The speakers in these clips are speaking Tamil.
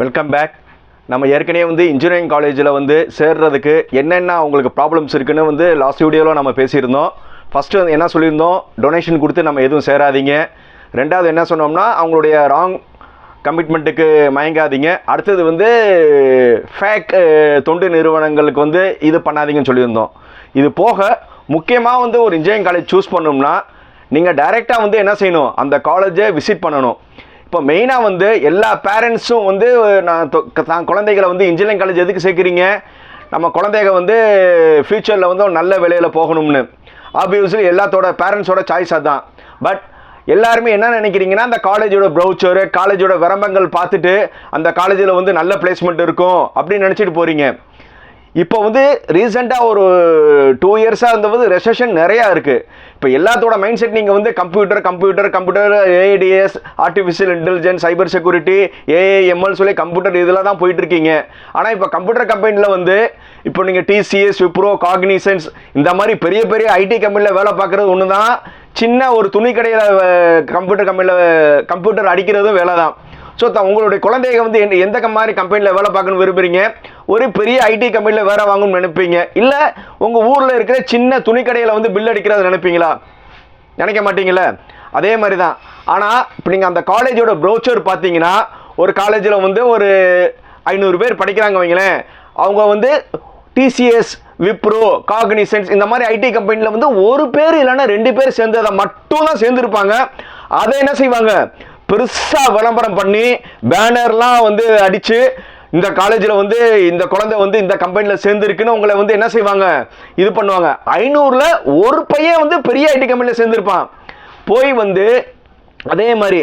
வெல்கம் பேக் நம்ம ஏற்கனவே வந்து இன்ஜினியரிங் காலேஜில் வந்து சேர்றதுக்கு என்னென்ன அவங்களுக்கு ப்ராப்ளம்ஸ் இருக்குன்னு வந்து லாஸ்ட் வீடியோவில் நம்ம பேசியிருந்தோம். ஃபஸ்ட்டு வந்து என்ன சொல்லியிருந்தோம்? டொனேஷன் கொடுத்து நம்ம எதுவும் சேராதீங்க. ரெண்டாவது என்ன சொன்னோம்னா அவங்களுடைய ராங் கமிட்மெண்ட்டுக்கு மயங்காதீங்க. அடுத்தது வந்து ஃபேக் தொண்டு நிறுவனங்களுக்கு வந்து இது பண்ணாதீங்கன்னு சொல்லியிருந்தோம். இது போக முக்கியமாக வந்து ஒரு இன்ஜினியரிங் காலேஜ் சூஸ் பண்ணோம்னா நீங்கள் டைரெக்டாக வந்து என்ன செய்யணும்? அந்த காலேஜை விசிட் பண்ணணும். இப்போ மெயினாக வந்து எல்லா பேரண்ட்ஸும் வந்து நான் தான் குழந்தைகளை வந்து இன்ஜினியரிங் காலேஜ் எதுக்கு சேர்க்குறீங்க? நம்ம குழந்தைங்க வந்து ஃப்யூச்சரில் வந்து ஒரு நல்ல வேலையில் போகணும்னு. ஆப்வியஸ்லி எல்லாத்தோட பேரண்ட்ஸோட சாய்ஸ் அதான். பட் எல்லாருமே என்ன நினைக்கிறீங்கன்னா அந்த காலேஜோட ப்ரௌச்சரு காலேஜோட விரம்பங்கள் பார்த்துட்டு அந்த காலேஜில் வந்து நல்ல பிளேஸ்மெண்ட் இருக்கும் அப்படின்னு நினச்சிட்டு போகிறீங்க இப்போ வந்து ரீசெண்டாக ஒரு டூ இயர்ஸாக இருந்தது ரெசஷன் நிறையா இருக்குது இப்போ எல்லாத்தோட மைண்ட் செட் நீங்கள் வந்து computer computer computer AIDS artificial intelligence cyber security AIML சொல்லி கம்ப்யூட்டர் இதில் தான் போயிட்டுருக்கீங்க ஆனால் இப்போ கம்ப்யூட்டர் கம்பெனியில் வந்து இப்போ நீங்கள் டிசிஎஸ் விப்ரோ காக்னிசன்ஸ் இந்த மாதிரி பெரிய பெரிய ஐடி கம்பெனியில் வேலை பார்க்குறது ஒன்று தான் சின்ன ஒரு துணி கடையில் கம்ப்யூட்டர் கம்பெனியில் கம்ப்யூட்டர் அடிக்கிறதும் வேலை தான் ஸோ உங்களுடைய குழந்தைங்க வந்து எந்த- மாதிரி கம்பெனியில் வேலை பார்க்கணும்னு விரும்புறீங்க? ஒரு பெரிய ஐடி கம்பெனியில் வேலை வாங்கணும்னு நினைப்பீங்க. இல்லை உங்கள் ஊரில் இருக்கிற சின்ன துணிக்கடையில் வந்து பில் அடிக்கிறத நினைப்பீங்களா? நினைக்க மாட்டீங்களே அதே மாதிரி தான் ஆனால் இப்போ நீங்கள் அந்த காலேஜோட ப்ரோச்சர் பார்த்தீங்கன்னா ஒரு காலேஜில் வந்து ஒரு ஐநூறு பேர் படிக்கிறாங்க வைங்களேன். அவங்க வந்து டிசிஎஸ் விப்ரோ காக்னிசன்ஸ் இந்த மாதிரி ஐடி கம்பெனியில் வந்து ஒரு பேர் இல்லைன்னா ரெண்டு பேர் சேர்ந்ததை மட்டும் தான் சேர்ந்துருப்பாங்க. அதை என்ன செய்வாங்க? பெருசாக விளம்பரம் பண்ணி பேனர்லாம் வந்து அடித்து இந்த காலேஜில் வந்து இந்த குழந்தை வந்து இந்த கம்பெனியில் சேர்ந்துருக்குன்னு உங்களை வந்து என்ன செய்வாங்க? இது பண்ணுவாங்க. ஐநூறில் ஒரு பையன் வந்து பெரிய ஐடி கம்பெனியில் சேர்ந்துருப்பான். போய் வந்து அதே மாதிரி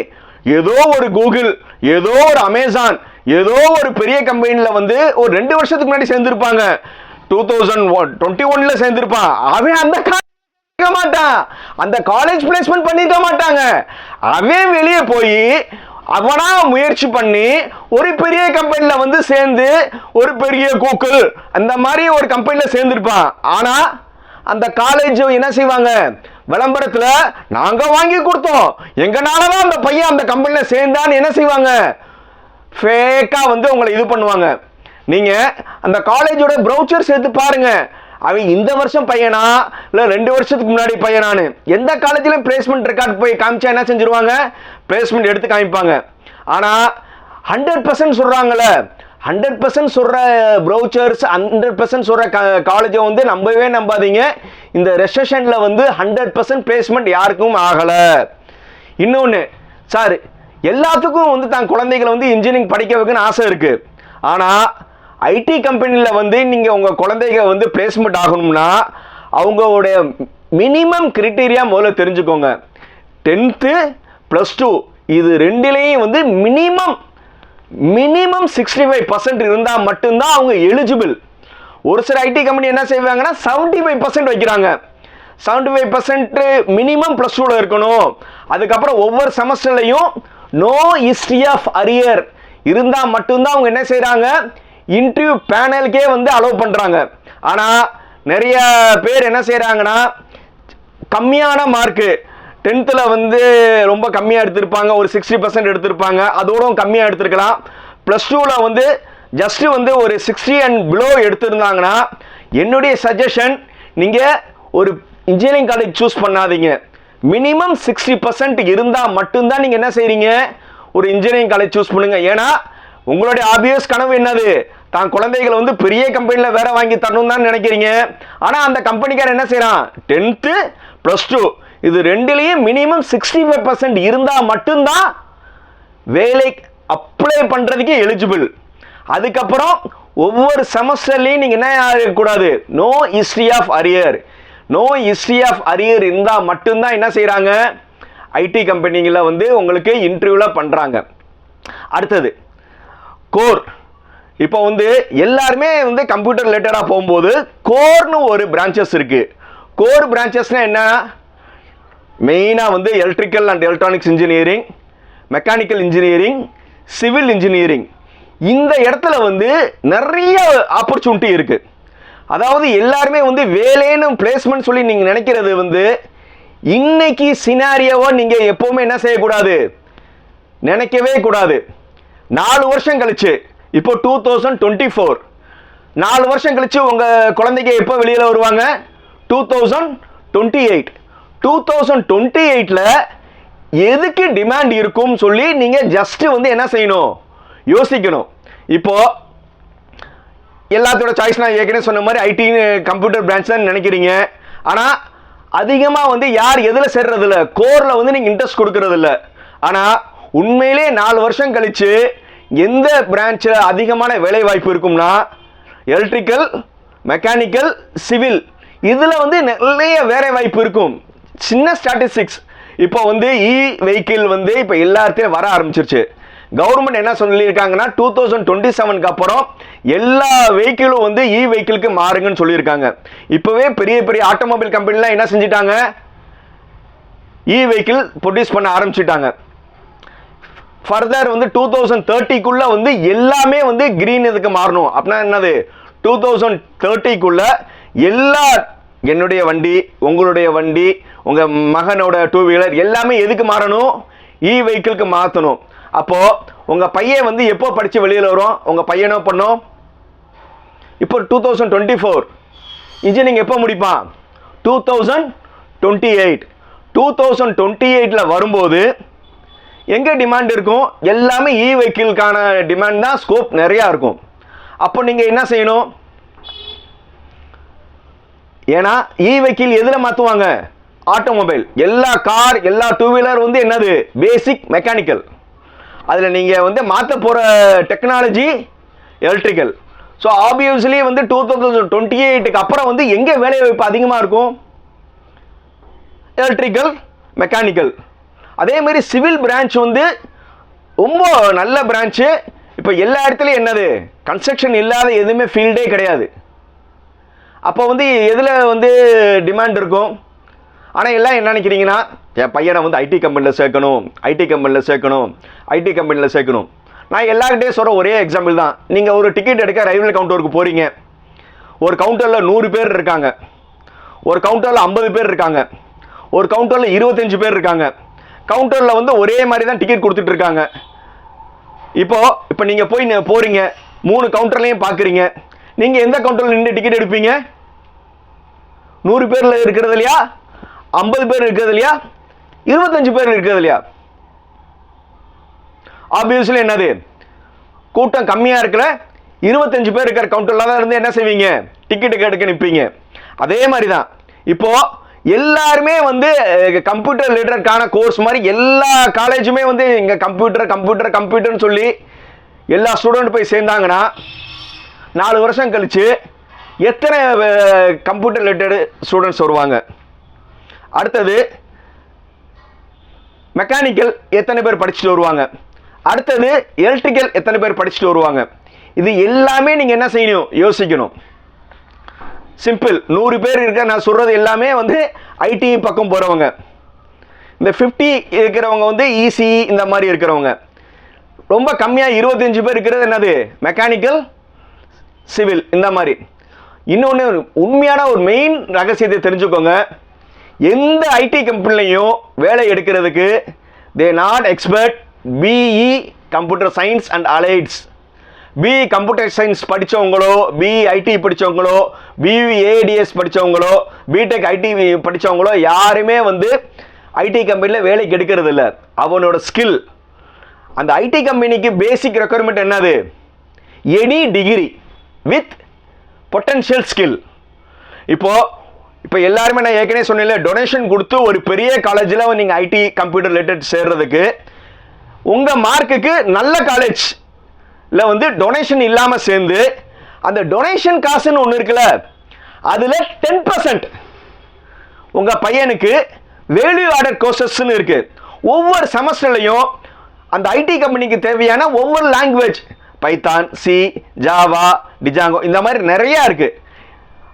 ஏதோ ஒரு கூகுள் ஏதோ ஒரு அமேசான் ஏதோ ஒரு பெரிய கம்பெனியில் வந்து ஒரு ரெண்டு வருஷத்துக்கு முன்னாடி சேர்ந்துருப்பாங்க. டூ தௌசண்ட் ஒன் டுவெண்ட்டி ஒன்ல சேர்ந்துருப்பான். அவன் அந்த மாட்டான் அந்த காலேஜ் பிளேஸ்மெண்ட் பண்ணிக்க மாட்டாங்க. அவன் வெளியே போய் அவனா முயற்சி பண்ணி ஒரு பெரிய கம்பெனியில் வந்து சேர்ந்து ஒரு பெரிய கூக்குள் அந்த மாதிரி ஒரு கம்பெனியில் சேர்ந்துருப்பான். ஆனா அந்த காலேஜ் என்ன செய்வாங்க? விளம்பரத்துல நாங்க வாங்கி கொடுத்தோம். எங்கனாலதான் அந்த பையன் அந்த கம்பெனியில் சேர்ந்தான்னு என்ன செய்வாங்க? ஃபேக்கா வந்து உங்களை இது பண்ணுவாங்க. நீங்க அந்த காலேஜோட ப்ரௌச்சர் சேர்த்து பாருங்க. அவன் இந்த வருஷம் பையனா? இல்லை ரெண்டு வருஷத்துக்கு முன்னாடி பையனானு எந்த காலேஜிலும் பிளேஸ்மெண்ட் ரெக்கார்ட் போய் காமிச்சா என்ன செஞ்சிருவாங்க? பிளேஸ்மெண்ட் எடுத்து காமிப்பாங்க. ஆனால் ஹண்ட்ரட் பர்சன்ட் சொல்கிறாங்களே ஹண்ட்ரட் பர்சன்ட் சொல்கிற ப்ரௌச்சர்ஸ் ஹண்ட்ரட் பர்சன்ட் சொல்கிற காலேஜை வந்து நம்பவே நம்பாதீங்க. இந்த ரெசஷன்ல வந்து ஹண்ட்ரட் பர்சன்ட் பிளேஸ்மெண்ட் யாருக்கும் ஆகலை. இன்னொன்று சார் எல்லாத்துக்கும் வந்து தான் குழந்தைகளை வந்து இன்ஜினியரிங் படிக்க வைக்கணும்னு ஆசை இருக்குது ஆனால் ஐடி கம்பெனியில் வந்து நீங்கள் உங்கள் குழந்தைங்க வந்து பிளேஸ்மெண்ட் ஆகணும்னா அவங்களுடைய மினிமம் கிரிட்டீரியா முதல்ல தெரிஞ்சுக்கோங்க. டென்த்து ப்ளஸ் டூ இது ரெண்டுலேயும் வந்து minimum minimum sixty five percent இருந்தால் மட்டும்தான் அவங்க எலிஜிபிள் ஒரு சில ஐடி கம்பெனி என்ன செய்வாங்கன்னா செவன்ட்டி ஃபைவ் பர்சன்ட் வைக்கிறாங்க. Seventy five percent minimum plus டூவில் இருக்கணும். அதுக்கப்புறம் ஒவ்வொரு செமஸ்டர்லையும் நோ ஹிஸ்ட்ரி ஆஃப் அரியர் இருந்தால் மட்டும்தான் அவங்க என்ன செய்கிறாங்க இன்டர்வியூ பேனலுக்கே வந்து அலோவ் பண்ணுறாங்க ஆனால் நிறைய பேர் என்ன செய்கிறாங்கன்னா கம்மியான மார்க்கு டென்த்தில் வந்து ரொம்ப கம்மியாக எடுத்திருப்பாங்க ஒரு சிக்ஸ்டி பர்சன்ட் எடுத்திருப்பாங்க அதோடும் கம்மியாக எடுத்திருக்கலாம். ப்ளஸ் டூவில் வந்து ஜஸ்ட்டு வந்து ஒரு சிக்ஸ்டி அண்ட் பிலோ எடுத்திருந்தாங்கன்னா என்னுடைய சஜஷன் நீங்கள் ஒரு இன்ஜினியரிங் காலேஜ் சூஸ் பண்ணாதீங்க. மினிமம் சிக்ஸ்டி பர்சன்ட் இருந்தால் மட்டும்தான் நீங்கள் என்ன செய்கிறீங்க ஒரு இன்ஜினியரிங் காலேஜ் சூஸ் பண்ணுங்கள் ஏன்னா உங்களுடைய ஆபியஸ் கனவு என்னது? தான் குழந்தைகளை வந்து பெரிய கம்பெனியில் வேற வாங்கி தரணும் தான் நினைக்கிறீங்க. ஆனால் அந்த கம்பெனிக்காரன் என்ன செய்கிறான் டென்த்து ப்ளஸ் டூ இது ரெண்டுலேயும் மினிமம் சிக்ஸ்டி ஃபைவ் பர்சன்ட் இருந்தால் மட்டும்தான் வேலை அப்ளை பண்ணுறதுக்கு எலிஜிபிள் அதுக்கப்புறம் ஒவ்வொரு செமஸ்டர்லையும் நீங்கள் என்ன இருக்கக்கூடாது no history of arrear no history of arrear இருந்தால் மட்டும்தான் என்ன செய்கிறாங்க ஐடி கம்பெனிங்களில் வந்து உங்களுக்கு இன்டர்வியூவில் பண்ணுறாங்க அடுத்தது கோர் இப்போ வந்து எல்லாருமே வந்து கம்ப்யூட்டர் ரிலேட்டடாக போகும்போது கோர்னு ஒரு பிரான்ச்சஸ் இருக்கு. கோர் பிரான்ச்சஸ்னா என்ன? மெயினாக வந்து electrical and electronics engineering mechanical engineering civil engineering இந்த இடத்துல வந்து நிறைய ஆப்பர்ச்சுனிட்டி இருக்கு. அதாவது எல்லாருமே வந்து வேலைன்னு பிளேஸ்மெண்ட் சொல்லி நீங்கள் நினைக்கிறது வந்து இன்னைக்கு சினாரியோவை நீங்கள் எப்போவுமே என்ன செய்யக்கூடாது? நினைக்கவே கூடாது. நாலு வருஷம் கழிச்சு இப்போ டூ தௌசண்ட் டுவெண்ட்டி ஃபோர் நாலு வருஷம் கழிச்சு உங்கள் குழந்தைங்க எப்போ வெளியில் வருவாங்க? Two thousand twenty eight two thousand twenty எயிட்டில் எதுக்கு டிமாண்ட் இருக்கும் சொல்லி நீங்கள் ஜஸ்ட்டு வந்து என்ன செய்யணும்? யோசிக்கணும். இப்போ எல்லாத்தோட சாய்ஸ் நான் ஏற்கனவே சொன்ன மாதிரி ஐடி கம்ப்யூட்டர் பிரான்ச் தான் நினைக்கிறீங்க. ஆனால் அதிகமாக வந்து யார் எதில் சேர்றதில்ல? கோரில் வந்து நீங்கள் இன்ட்ரெஸ்ட் கொடுக்கறதில்ல. ஆனால் உண்மையிலே நாலு வருஷம் கழிச்சு எந்த பிரான்ச்சில் அதிகமான வேலை வாய்ப்பு இருக்கும்னா எலக்ட்ரிக்கல் மெக்கானிக்கல் சிவில் இதில் வந்து நிறைய வேலை வாய்ப்பு இருக்கும். சின்ன ஸ்டாட்டிஸ்டிக்ஸ் இப்போ வந்து இ வெஹிக்கிள் வந்து இப்போ எல்லாத்தையும் வர ஆரம்பிச்சிருச்சு. கவர்மெண்ட் என்ன சொல்லியிருக்காங்கன்னா டூ தௌசண்ட் டுவெண்ட்டி செவனுக்கு அப்புறம் எல்லா வெஹிக்கிளும் வந்து இ வெஹிக்கிளுக்கு மாறுங்கன்னு சொல்லியிருக்காங்க. இப்போவே பெரிய பெரிய ஆட்டோமொபைல் கம்பெனிலாம் என்ன செஞ்சிட்டாங்க? இ வெஹிக்கிள் ப்ரொடியூஸ் பண்ண ஆரம்பிச்சிட்டாங்க. ஃபர்தர் வந்து டூ தௌசண்ட் தேர்ட்டிக்குள்ளே வந்து எல்லாமே வந்து க்ரீன் இதுக்கு மாறணும். அப்படின்னா என்னது? டூ தௌசண்ட் தேர்ட்டிக்குள்ள எல்லா என்னுடைய வண்டி உங்களுடைய வண்டி உங்கள் மகனோட டூ வீலர் எல்லாமே எதுக்கு மாறணும்? இ வெஹிக்கிளுக்கு மாற்றணும் அப்போது உங்கள் பையன் வந்து எப்போ படித்து வெளியில் வரும்? உங்கள் பையனோ பண்ணும்? இப்போ two thousand twenty four engineering எப்போ முடிப்பான்? Two thousand twenty eight two thousand twenty எயிட்டில் வரும்போது எங்கே டிமாண்ட் இருக்கும்? எல்லாமே இ வெஹிக்கிள்கான டிமாண்ட் தான் ஸ்கோப் நிறையா இருக்கும். அப்போ நீங்கள் என்ன செய்யணும்? ஏன்னா இ வெஹிக்கிள் எதில் மாற்றுவாங்க ஆட்டோமொபைல் எல்லா கார் எல்லா டூ வீலர் வந்து என்னது? பேசிக் மெக்கானிக்கல் அதில் நீங்கள் வந்து மாற்ற போகிற டெக்னாலஜி எலக்ட்ரிக்கல் ஸோ ஆப்வியஸ்லி வந்து டூ தௌசண்ட் டுவெண்ட்டி எயிட்டுக்கு அப்புறம் வந்து எங்கே வேலை வாய்ப்பு அதிகமாக இருக்கும்? எலக்ட்ரிக்கல் மெக்கானிக்கல் அதே மாதிரி சிவில் பிரான்ச் வந்து ரொம்ப நல்ல பிரான்ச்சு இப்போ எல்லா இடத்துலையும் என்னது? கன்ஸ்ட்ரக்ஷன் இல்லாத எதுவுமே ஃபீல்டே கிடையாது. அப்போ வந்து எதில் வந்து டிமாண்ட் இருக்கும்? ஆனால் எல்லாம் என்ன நினைக்கிறீங்கன்னா என் பையனை வந்து ஐடி கம்பெனியில் சேர்க்கணும் ஐடி கம்பெனியில் சேர்க்கணும் ஐடி கம்பெனியில் சேர்க்கணும். நான் எல்லார்கிட்டையும் சொல்கிற ஒரே எக்ஸாம்பிள் தான். நீங்கள் ஒரு டிக்கெட் எடுக்க ரயில்வே கவுண்டருக்கு போகிறீங்க ஒரு கவுண்டரில் நூறு பேர் இருக்காங்க. ஒரு கவுண்டரில் ஐம்பது பேர் இருக்காங்க. ஒரு கவுண்டரில் இருபத்தஞ்சு பேர் இருக்காங்க. கவுண்டரில் வந்து ஒரே மாதிரி தான் டிக்கெட் கொடுத்துட்டு இருக்காங்க இப்போ இப்போ நீங்கள் போய் போகிறீங்க மூணு கவுண்டர்லையும் பார்க்குறீங்க நீங்கள் எந்த கவுண்டரில் நின்று டிக்கெட் எடுப்பீங்க? நூறு பேரில் இருக்கிறது இல்லையா? ஐம்பது பேர் இருக்கிறது இல்லையா? இருபத்தஞ்சு பேர் இருக்கிறது இல்லையா? ஆப்வியஸ்லி என்னது? கூட்டம் கம்மியாக இருக்கிற இருபத்தஞ்சு பேர் இருக்கிற கவுண்டரில் தான் இருந்து என்ன செய்வீங்க? டிக்கெட்டு கெடுக்க நிற்பீங்க அதே மாதிரி தான் இப்போது எல்லாருமே வந்து கம்ப்யூட்டர் லிட்டருக்கான கோர்ஸ் மாதிரி எல்லா காலேஜுமே வந்து இங்கே கம்ப்யூட்டர் கம்ப்யூட்டர் கம்ப்யூட்டர்னு சொல்லி எல்லா ஸ்டூடெண்ட் போய் சேர்ந்தாங்கன்னா நாலு வருஷம் கழித்து எத்தனை கம்ப்யூட்டர் ரிலேட்டடு ஸ்டூடெண்ட்ஸ் வருவாங்க? அடுத்தது மெக்கானிக்கல் எத்தனை பேர் படிச்சுட்டு வருவாங்க? அடுத்தது எலக்ட்ரிக்கல் எத்தனை பேர் படிச்சுட்டு வருவாங்க? இது எல்லாமே நீங்கள் என்ன செய்யணும்? யோசிக்கணும். சிம்பிள் நூறு பேர் இருக்க நான் சொல்கிறது எல்லாமே வந்து ஐடி பக்கம் போகிறவங்க இந்த ஃபிஃப்டி இருக்கிறவங்க வந்து ஈசி இந்த மாதிரி இருக்கிறவங்க. ரொம்ப கம்மியாக இருபத்தஞ்சு பேர் இருக்கிறது என்னது? மெக்கானிக்கல் சிவில் இந்த மாதிரி. இன்னொன்று உண்மையான ஒரு மெயின் ரகசியத்தை தெரிஞ்சுக்கோங்க. எந்த ஐடி கம்பெனிலையும் வேலை எடுக்கிறதுக்கு they not expert BE computer science and allieds BE computer science படித்தவங்களோ BE IT படித்தவங்களோ பிஇ ஏடிஎஸ் படித்தவங்களோ பிடெக் ஐடி படித்தவங்களோ யாருமே வந்து ஐடி கம்பெனியில் வேலைக்கு எடுக்கிறது இல்லை அவனோட ஸ்கில் அந்த ஐடி கம்பெனிக்கு பேசிக் ரெக்குயர்மெண்ட் என்னது? Any degree with potential skill இப்போ இப்போ எல்லாருமே நான் ஏற்கனவே சொன்னேன் டொனேஷன் கொடுத்து ஒரு பெரிய காலேஜில் நீங்கள் ஐடி கம்ப்யூட்டர் ரிலேட்டட் சேர்றதுக்கு உங்கள் மார்க்குக்கு நல்ல காலேஜ் இல்லை வந்து டொனேஷன் இல்லாமல் சேர்ந்து அந்த டொனேஷன் காசுன்னு ஒன்று இருக்குல்ல அதில் டென் பர்சன்ட் உங்கள் பையனுக்கு வேல்யூ ஆடட் கோர்சஸ்ன்னு இருக்குது ஒவ்வொரு செமஸ்டர்லையும் அந்த ஐடி கம்பெனிக்கு தேவையான ஒவ்வொரு language Python C Java Django இந்த மாதிரி நிறையா இருக்குது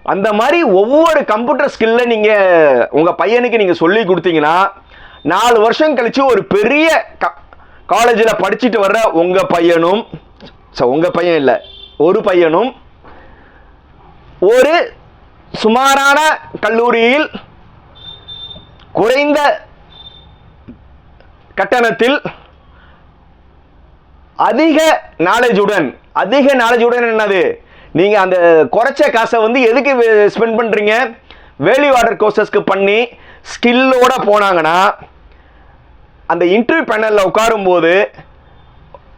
அந்த மாதிரி ஒவ்வொரு கம்ப்யூட்டர் ஸ்கில்ல நீங்கள் உங்கள் பையனுக்கு நீங்கள் சொல்லி கொடுத்தீங்கன்னா நாலு வருஷம் கழித்து ஒரு பெரிய காலேஜில் படிச்சுட்டு வர்ற உங்கள் பையனும் ஸோ உங்கள் பையன் இல்லை. ஒரு பையனும் ஒரு சுமாரான கல்லூரியில் குறைந்த கட்டணத்தில் அதிக நாலேஜுடன் அதிக நாலேஜுடன் என்னது? நீங்கள் அந்த குறைச்ச காசை வந்து எதுக்கு ஸ்பெண்ட் பண்ணுறீங்க வேல்யூ ஆர்டர் கோர்சஸ்க்கு பண்ணி ஸ்கில்லோட போனாங்கன்னா அந்த இன்டர்வியூ பேனலில் உட்காரும்போது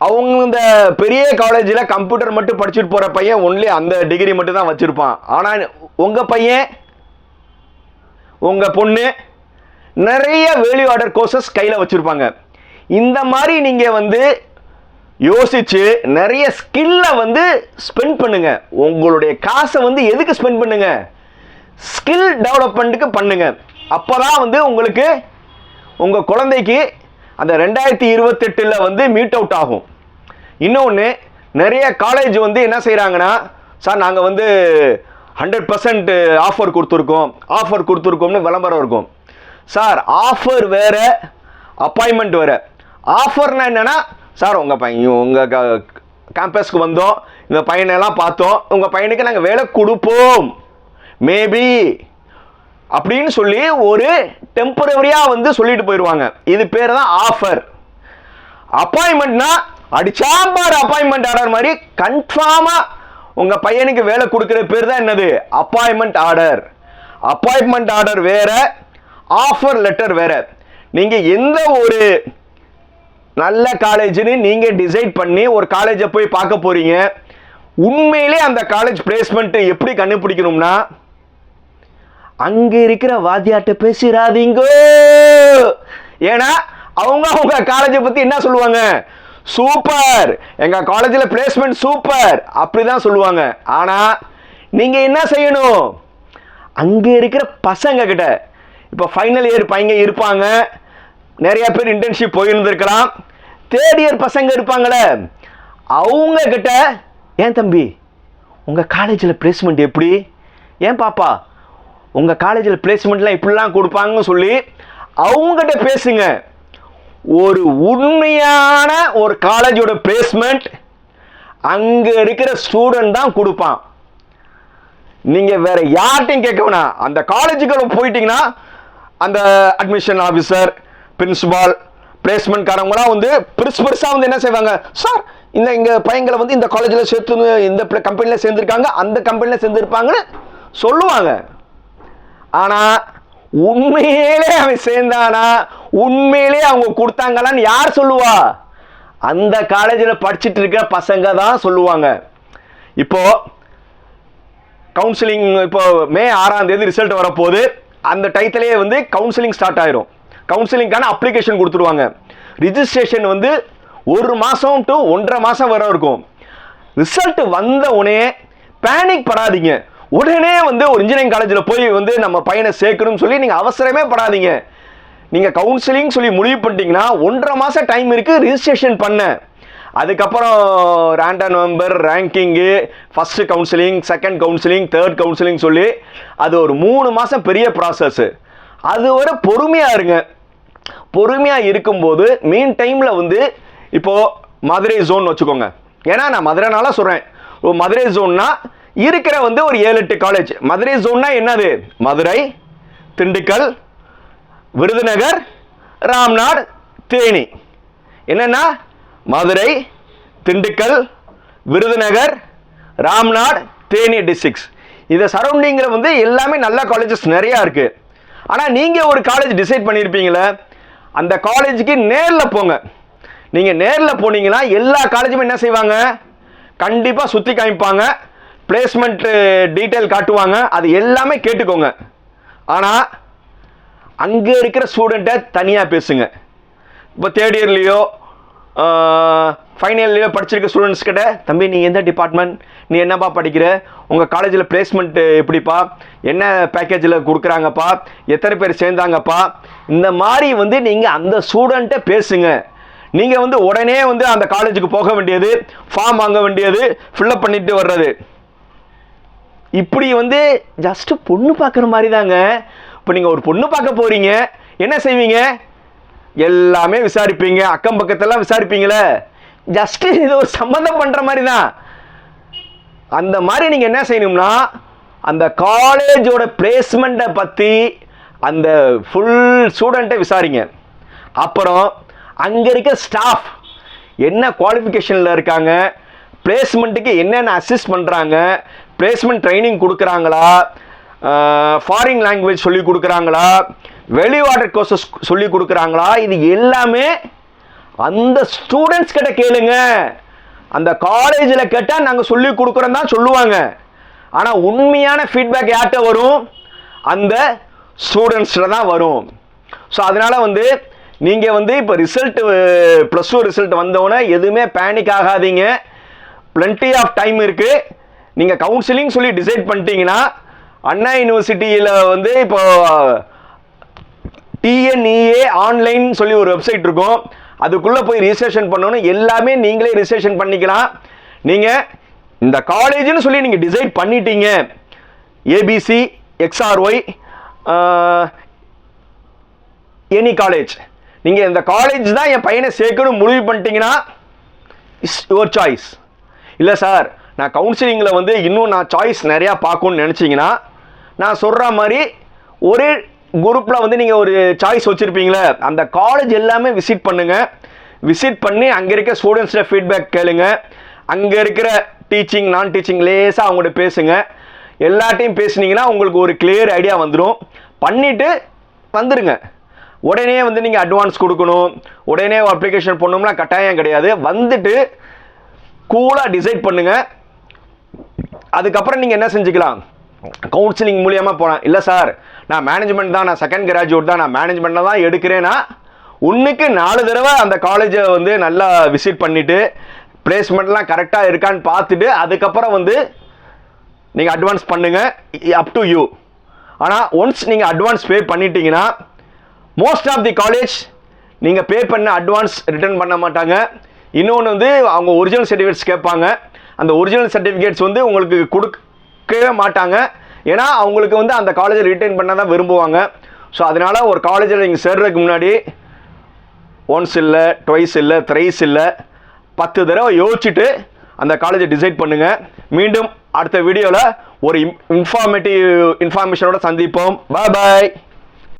அவங்க இந்த பெரிய காலேஜில் கம்ப்யூட்டர் மட்டும் படிச்சுட்டு போகிற பையன் ஒன்லி அந்த டிகிரி மட்டும் தான் வச்சுருப்பான். ஆனால் உங்கள் பையன் உங்கள் பொண்ணு நிறைய வேல்யூ ஆர்டர் கோர்சஸ் கையில் வச்சுருப்பாங்க. இந்த மாதிரி நீங்கள் வந்து யோசிச்சு நிறைய ஸ்கில்லை வந்து ஸ்பெண்ட் பண்ணுங்க. உங்களுடைய காசை வந்து எதுக்கு ஸ்பெண்ட் பண்ணுங்க? ஸ்கில் டெவலப்மெண்ட்டுக்கு பண்ணுங்க. அப்போதான் வந்து உங்களுக்கு உங்கள் குழந்தைக்கு அந்த ரெண்டாயிரத்தி இருபத்தெட்டில் வந்து மீட் அவுட் ஆகும். இன்னொன்று நிறைய காலேஜ் வந்து என்ன செய்கிறாங்கன்னா சார் நாங்கள் வந்து ஹண்ட்ரட் பர்சன்ட் ஆஃபர் கொடுத்துருக்கோம். ஆஃபர் கொடுத்துருக்கோம்னு விளம்பரம் இருக்கும். சார் ஆஃபர் வேறு அப்பாயின்மெண்ட் வேறு. ஆஃபர்னா என்னன்னா சார் உங்கள் பையன் உங்கள் கேம்பஸ்க்கு வந்தோம். இந்த பையனெல்லாம் பார்த்தோம். உங்கள் பையனுக்கு நாங்கள் வேலை கொடுப்போம். மேபி அப்படின்னு சொல்லி ஒரு டெம்பரவரியாக வந்து சொல்லிட்டு போயிடுவாங்க. இது பேர் தான் ஆஃபர் அப்பாயின்மெண்ட்னா அடிச்சாம்பார் அப்பாயின்மெண்ட் ஆர்டர் மாதிரி கன்ஃபார்மாக உங்கள் பையனுக்கு வேலை கொடுக்குற பேர் தான் என்னது? அப்பாயின்மெண்ட் ஆர்டர் அப்பாயின்மெண்ட் ஆர்டர் வேற ஆஃபர் லெட்டர் வேற. நீங்கள் எந்த ஒரு நல்ல காலேஜ்னு நீங்கள் டிசைட் பண்ணி ஒரு காலேஜை போய் பார்க்க போறீங்க. உண்மையிலே அந்த காலேஜ் பிளேஸ்மெண்ட் எப்படி கண்டுபிடிக்கணும்னா அங்கே இருக்கிற வாத்தியாட்ட பேசிடாதீங்க ஏன்னா அவங்க அவங்க காலேஜை பற்றி என்ன சொல்லுவாங்க? சூப்பர். எங்கள் காலேஜில் பிளேஸ்மெண்ட் சூப்பர். அப்படிதான் சொல்லுவாங்க. ஆனால் நீங்கள் என்ன செய்யணும்? அங்கே இருக்கிற பசங்க கிட்ட இப்போ ஃபைனல் இயர் பையங்க இருப்பாங்க. நிறையா பேர் இன்டர்ன்ஷிப் போயிருந்துருக்கலாம். தேர்ட் இயர் பசங்க இருப்பாங்களே அவங்க கிட்ட ஏன் தம்பி உங்கள் காலேஜில் பிளேஸ்மெண்ட் எப்படி? ஏன் பாப்பா உங்கள் காலேஜில் பிளேஸ்மெண்ட்லாம் இப்படிலாம் கொடுப்பாங்கன்னு சொல்லி அவங்ககிட்ட பேசுங்க. ஒரு உண்மையான ஒரு காலேஜோட பிளேஸ்மெண்ட் அங்கே இருக்கிற ஸ்டூடெண்ட் தான் கொடுப்பான். நீங்கள் வேற யார்ட்டையும் கேட்க வேணாம். அந்த காலேஜுக்கு போயிட்டீங்கன்னா அந்த அட்மிஷன் ஆஃபீஸர் பிரின்சிபால் பிளேஸ்மெண்ட்காரவங்களாம் வந்து பெருசு பெருசாக வந்து என்ன செய்வாங்க? சார் இந்த இங்கே பையங்களை வந்து இந்த காலேஜில் சேர்த்து இந்த கம்பெனியில் சேர்ந்துருக்காங்க அந்த கம்பெனியில் சேர்ந்துருப்பாங்கன்னு சொல்லுவாங்க. ஆனால் உண்மையிலே அவன் சேர்ந்தானா? உண்மையிலே அவங்க கொடுத்தாங்களான்னு யார் சொல்லுவா? அந்த காலேஜில் படிச்சுட்டு இருக்கிற பசங்க தான் சொல்லுவாங்க. இப்போ கவுன்சிலிங் இப்போ மே ஆறாம் தேதி ரிசல்ட் வரப்போகுது. அந்த டயத்திலேயே வந்து கவுன்சிலிங் ஸ்டார்ட் ஆயிரும். கவுன்சிலிங்கான அப்ளிகேஷன் கொடுத்துருவாங்க ரிஜிஸ்ட்ரேஷன் வந்து ஒரு மாதம் டு ஒன்றரை மாதம் வரை இருக்கும். ரிசல்ட் வந்த உடனே பேனிக் படாதீங்க. உடனே வந்து ஒரு இன்ஜினியரிங் காலேஜில் போய் வந்து நம்ம பையனை சேர்க்கணும்னு சொல்லி நீங்கள் அவசரமே படாதீங்க. நீங்கள் கவுன்சிலிங் சொல்லி முடிவு பண்ணிட்டீங்கன்னா ஒன்றரை மாதம் டைம் இருக்குது ரிஜிஸ்ட்ரேஷன் பண்ண. அதுக்கப்புறம் random number ranking first counselling second counselling third counselling சொல்லி அது ஒரு மூணு மாதம் பெரிய ப்ராசஸ்ஸு அது வரை பொறுமையாக இருங்க. பொறுமையாக இருக்கும்போது மீன் டைமில் வந்து இப்போது மதுரை ஜோன் வச்சுக்கோங்க. ஏன்னா நான் மதுரைனால சொல்கிறேன் ஒரு மதுரை ஜோன்னா இருக்கிற வந்து ஒரு ஏழு எட்டு காலேஜ் மதுரை ஜோன்னா என்னது? மதுரை திண்டுக்கல் விருதுநகர் ராம்நாட் தேனி. என்னன்னா? மதுரை திண்டுக்கல் விருதுநகர் ராம்நாட் தேனி டிஸ்ட்ரிக்ஸ் இதை சரௌண்டிங்கில் வந்து எல்லாமே நல்ல காலேஜஸ் நிறையா இருக்குது ஆனால் நீங்கள் ஒரு காலேஜ் டிசைட் பண்ணியிருப்பீங்களே அந்த காலேஜுக்கு நேரில் போங்க. நீங்கள் நேரில் போனீங்கன்னா எல்லா காலேஜுமே என்ன செய்வாங்க? கண்டிப்பாக சுற்றி காமிப்பாங்க. பிளேஸ்மெண்ட்டு டீட்டெயில் காட்டுவாங்க. அது எல்லாமே கேட்டுக்கோங்க. ஆனால் அங்கே இருக்கிற ஸ்டூடெண்ட்டை தனியாக பேசுங்க. இப்போ தேர்ட் இயர்லேயோ ஃபைனல் படிச்சிருக்க ஸ்டூடெண்ட்ஸ் கிட்ட தம்பி நீ எந்த டிபார்ட்மெண்ட் நீ என்னப்பா படிக்கிற? உங்கள் காலேஜில் பிளேஸ்மெண்ட்டு எப்படிப்பா? என்ன பேக்கேஜில் கொடுக்குறாங்கப்பா? எத்தனை பேர் சேர்ந்தாங்கப்பா? இந்த மாதிரி வந்து நீங்கள் அந்த ஸ்டூடெண்ட்டை பேசுங்க. நீங்கள் வந்து உடனே வந்து அந்த காலேஜுக்கு போக வேண்டியது ஃபார்ம் வாங்க வேண்டியது ஃபில்லப் பண்ணிட்டு வர்றது. இப்படி வந்து ஜஸ்ட் பொண்ணு பார்க்குற மாதிரி தாங்க இப்போ நீங்கள் ஒரு பொண்ணு பார்க்க போகிறீங்க என்ன செய்வீங்க? எல்லாமே விசாரிப்பீங்க. அக்கம் பக்கத்தெல்லாம் விசாரிப்பீங்களே. ஜஸ்ட் இது ஒரு சம்மந்தம் பண்ணுற மாதிரி தான் அந்த மாதிரி நீங்கள் என்ன செய்யணும்னா அந்த காலேஜோட பிளேஸ்மெண்ட்டை பற்றி அந்த ஃபுல் ஸ்டூடெண்ட்டை விசாரிங்க. அப்புறம் அங்கே இருக்க ஸ்டாஃப் என்ன குவாலிஃபிகேஷனில் இருக்காங்க? பிளேஸ்மெண்ட்டுக்கு என்னென்ன அசிஸ்ட் பண்ணுறாங்க பிளேஸ்மெண்ட் ட்ரைனிங் கொடுக்குறாங்களா? ஃபாரின் லாங்குவேஜ் சொல்லி கொடுக்குறாங்களா? வெளிவாட்டர் கோர்சஸ் சொல்லி கொடுக்குறாங்களா? இது எல்லாமே அந்த ஸ்டூடெண்ட்ஸ் கிட்ட கேளுங்க. அந்த காலேஜில் கேட்டால் நாங்கள் சொல்லி கொடுக்குறோம் தான் சொல்லுவாங்க. ஆனால் உண்மையான ஃபீட்பேக் யார்கிட்ட வரும்? அந்த ஸ்டூடெண்ட்ஸில் தான் வரும். ஸோ அதனால் வந்து நீங்கள் வந்து இப்போ ரிசல்ட் ப்ளஸ் டூ ரிசல்ட் வந்தோடனே எதுவுமே பேனிக் ஆகாதீங்க. Plenty ஆஃப் டைம் இருக்குது நீங்கள் கவுன்சிலிங் சொல்லி டிசைட் பண்ணிட்டீங்கன்னா அண்ணா யூனிவர்சிட்டியில் வந்து இப்போ டிஎன்இஏ ஆன்லைன் சொல்லி ஒரு வெப்சைட் இருக்கும். அதுக்குள்ளே போய் ரிஜிஸ்ட்ரேஷன் பண்ணணும். எல்லாமே நீங்களே ரிஜிஸ்ட்ரேஷன் பண்ணிக்கலாம். நீங்கள் இந்த காலேஜ்னு சொல்லி நீங்கள் டிசைட் பண்ணிட்டீங்க. ஏபிசி எக்ஸ்ஆர்ஒய் எனி காலேஜ் நீங்கள் இந்த காலேஜ் தான் என் பையனை சேர்க்கணும் முடிவு பண்ணிட்டீங்கன்னா இட்ஸ் யுவர் சாய்ஸ் இல்லை சார் நான் கவுன்சிலிங்கில் வந்து இன்னும் நான் சாய்ஸ் நிறையா பார்க்கணும்னு நினச்சிங்கன்னா நான் சொல்கிற மாதிரி ஒரே குரூப்பில் வந்து நீங்கள் ஒரு சாய்ஸ் வச்சுருப்பீங்களே அந்த காலேஜ் எல்லாமே விசிட் பண்ணுங்கள் விசிட் பண்ணி அங்கே இருக்க ஸ்டூடெண்ட்ஸில் ஃபீட்பேக் கேளுங்க. அங்கே இருக்கிற டீச்சிங் நான் டீச்சிங் லேசாக அவங்கள்ட்ட பேசுங்க. எல்லாட்டையும் பேசுனீங்கன்னா உங்களுக்கு ஒரு கிளியர் ஐடியா வந்துடும் பண்ணிவிட்டு வந்துடுங்க உடனே வந்து நீங்கள் அட்வான்ஸ் கொடுக்கணும். உடனே அப்ளிகேஷன் பண்ணணும்னா கட்டாயம் கிடையாது. வந்துட்டு கூலாக டிசைட் பண்ணுங்கள் அதுக்கப்புறம் நீங்கள் என்ன செஞ்சுக்கலாம்? கவுன்சிலிங் மூலியமாக போகலாம் இல்லை சார் நான் மேனேஜ்மெண்ட் தான் நான் செகண்ட் கிராஜுவேட் தான் நான் மேனேஜ்மெண்ட்டில் தான் எடுக்கிறேன்னா ஒன்றுக்கு நாலு தடவை அந்த காலேஜை வந்து நல்லா விசிட் பண்ணிவிட்டு பிளேஸ்மெண்ட்லாம் கரெக்டாக இருக்கான்னு பார்த்துட்டு அதுக்கப்புறம் வந்து நீங்கள் அட்வான்ஸ் பண்ணுங்கள் அப் டு யூ ஆனால் ஒன்ஸ் நீங்கள் அட்வான்ஸ் பே பண்ணிட்டீங்கன்னா மோஸ்ட் ஆஃப் தி காலேஜ் நீங்கள் பே பண்ண அட்வான்ஸ் ரிட்டர்ன் பண்ண மாட்டாங்க. இன்னொன்று வந்து அவங்க ஒரிஜினல் சர்டிஃபிகேட்ஸ் கேட்பாங்க. அந்த ஒரிஜினல் சர்டிஃபிகேட்ஸ் வந்து உங்களுக்கு கொடுக்கவே மாட்டாங்க. ஏன்னா அவங்களுக்கு வந்து அந்த காலேஜில் ரிட்டைன் பண்ண தான் விரும்புவாங்க. ஸோ அதனால் ஒரு காலேஜில் நீங்கள் சேர்றதுக்கு முன்னாடி ஒன்ஸ் இல்லை ட்வைஸ் இல்லை த்ரைஸ் இல்லை பத்து தடவை யோசிச்சுட்டு அந்த காலேஜை டிசைட் பண்ணுங்கள் மீண்டும் அடுத்த வீடியோவில் ஒரு இன்ஃபார்மேட்டிவ் இன்ஃபார்மேஷனோட சந்திப்போம். பாய் பாய்